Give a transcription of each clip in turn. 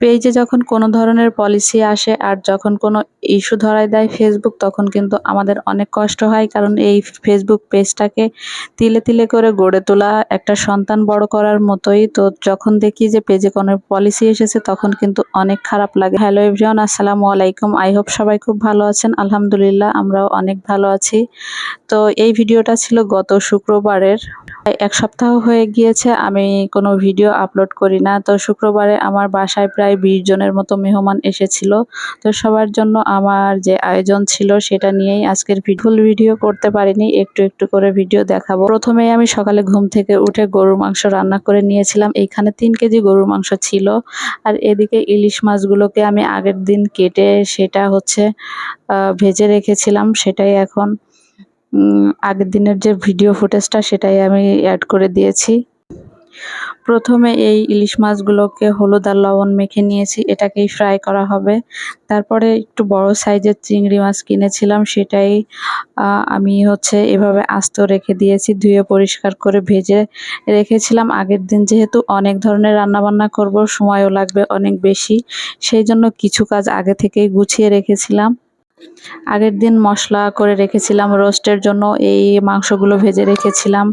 পেজে যখন কোনো ধরনের পলিসি আসে আর যখন কোনো ইস্যু ধরায় দেয় ফেসবুক তখন কিন্তু আমাদের অনেক কষ্ট হয়। কারণ এই ফেসবুক পেজটাকে তিলে তিলে করে গড়ে তোলা একটা সন্তান বড় করার মতোই। তো যখন দেখি যে পেজে কোনো পলিসি এসেছে, তখন কিন্তু অনেক খারাপ লাগে। হ্যালো এভরিওয়ান আসসালামু আলাইকুম। আই হোপ সবাই খুব ভালো আছেন। আলহামদুলিল্লাহ, আমরাও অনেক ভালো আছি। তো এই ভিডিওটা ছিল গত শুক্রবারের। এক সপ্তাহ হয়ে গিয়েছে, আমি কোনো ভিডিও আপলোড করি না। তো শুক্রবারে আমার বাসায় প্রায় বিশ জনের মতো মেহমান এসেছিল। তো সবার জন্য আমার যে আয়োজন ছিল সেটা নিয়েই আজকের ফুল ভিডিও করতে পারিনি। একটু একটু করে ভিডিও দেখাবো। প্রথমেই আমি সকালে ঘুম থেকে উঠে গরুর মাংস রান্না করে নিয়েছিলাম। এইখানে তিন কেজি গরুর মাংস ছিল। আর এদিকে ইলিশ মাছগুলোকে আমি আগের দিন কেটে সেটা হচ্ছে ভেজে রেখেছিলাম। সেটাই এখন আগের দিনের যে ভিডিও ফুটেজটা সেটাই আমি অ্যাড করে দিয়েছি। প্রথমে এই ইলিশ মাছগুলোকে হলুদ আর লবণ মেখে নিয়েছি, এটাকেই ফ্রাই করা হবে। তারপরে একটু বড় সাইজের চিংড়ি মাছ কিনেছিলাম, সেটাই আমি হচ্ছে এভাবে আস্ত রেখে দিয়েছি, ধুয়ে পরিষ্কার করে ভেজে রেখেছিলাম। আগের দিন যেহেতু অনেক ধরনের রান্নাবান্না করব, সময়ও লাগবে অনেক বেশি, সেই জন্য কিছু কাজ আগে থেকেই গুছিয়ে রেখেছিলাম। আগের দিন মশলা করে রেখেছিলাম, রোস্টের জন্য এই মাংসগুলো ভেজে রেখেছিলাম।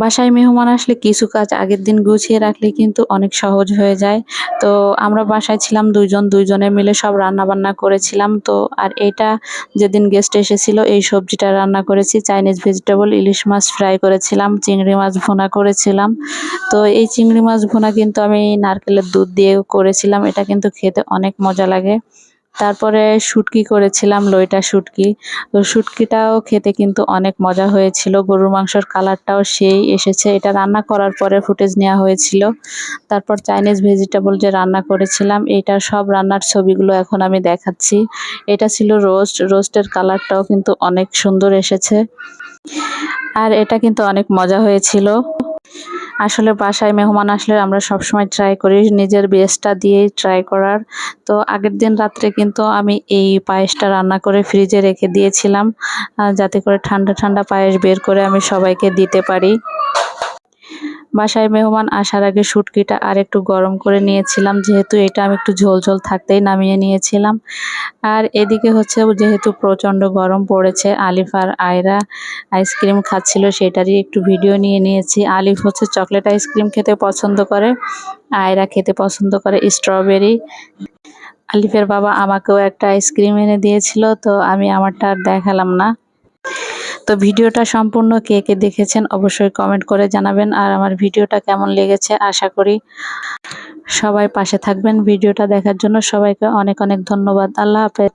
বাসায় মেহমান আসলে কিছু কাজ আগের দিন গুছিয়ে রাখলে কিন্তু অনেক সহজ হয়ে যায়। তো আমরা বাসায় ছিলাম দুইজন, দুইজনে মিলে সব রান্না বান্না করেছিলাম। তো আর এটা যেদিন গেস্ট এসেছিল, এই সবজিটা রান্না করেছি। চাইনিজ ভেজিটেবল ইলিশ মাছ ফ্রাই করেছিলাম, চিংড়ি মাছ ভুনা করেছিলাম। তো এই চিংড়ি মাছ ভুনা কিন্তু আমি নারকেলের দুধ দিয়ে করেছিলাম। এটা কিন্তু খেতে অনেক মজা লাগে। তারপরে শুটকি করেছিলাম, লইটা শুটকি। তো শুটকিটাও খেতে কিন্তু অনেক মজা হয়েছিল। গরুর মাংসর কালারটাও সেই এসেছে। এটা রান্না করার পরে ফুটেজ নেওয়া হয়েছিল। তারপর চাইনিজ ভেজিটেবল যে রান্না করেছিলাম এটা সব রান্নার ছবিগুলো এখন আমি দেখাচ্ছি। এটা ছিল রোস্ট। রোস্টের কালারটাও কিন্তু অনেক সুন্দর এসেছে। আর এটা কিন্তু অনেক মজা হয়েছিল। আসলে বাসায় মেহমান আসলে আমরা সবসময় ট্রাই করি নিজের বেস্টটা দিয়েই ট্রাই করার। তো আগের দিন রাত্রে কিন্তু আমি এই পায়েসটা রান্না করে ফ্রিজে রেখে দিয়েছিলাম যাতে করে ঠান্ডা ঠান্ডা পায়েস বের করে আমি সবাইকে দিতে পারি। বাসায় মেহমান আসার আগে শুটকিটা আর একটু গরম করে নিয়েছিলাম। যেহেতু এটা আমি একটু ঝোল ঝোল থাকতেই নামিয়ে নিয়েছিলাম। আর এদিকে হচ্ছে যেহেতু প্রচণ্ড গরম পড়েছে, আলিফ আর আয়রা আইসক্রিম খাচ্ছিল সেটারই একটু ভিডিও নিয়ে নিয়েছি। আলিফ হচ্ছে চকলেট আইসক্রিম খেতে পছন্দ করে, আয়রা খেতে পছন্দ করে স্ট্রবেরি। আলিফের বাবা আমাকেও একটা আইসক্রিম এনে দিয়েছিল, তো আমি আমারটা আর দেখালাম না। তো ভিডিওটা সম্পূর্ণ কে কে দেখেছেন অবশ্যই কমেন্ট করে জানাবেন আর আমার ভিডিওটা কেমন লেগেছে আশা করি সবাই পাশে থাকবেন ভিডিওটা দেখার জন্য সবাইকে অনেক অনেক ধন্যবাদ। আল্লাহ হাফেজ।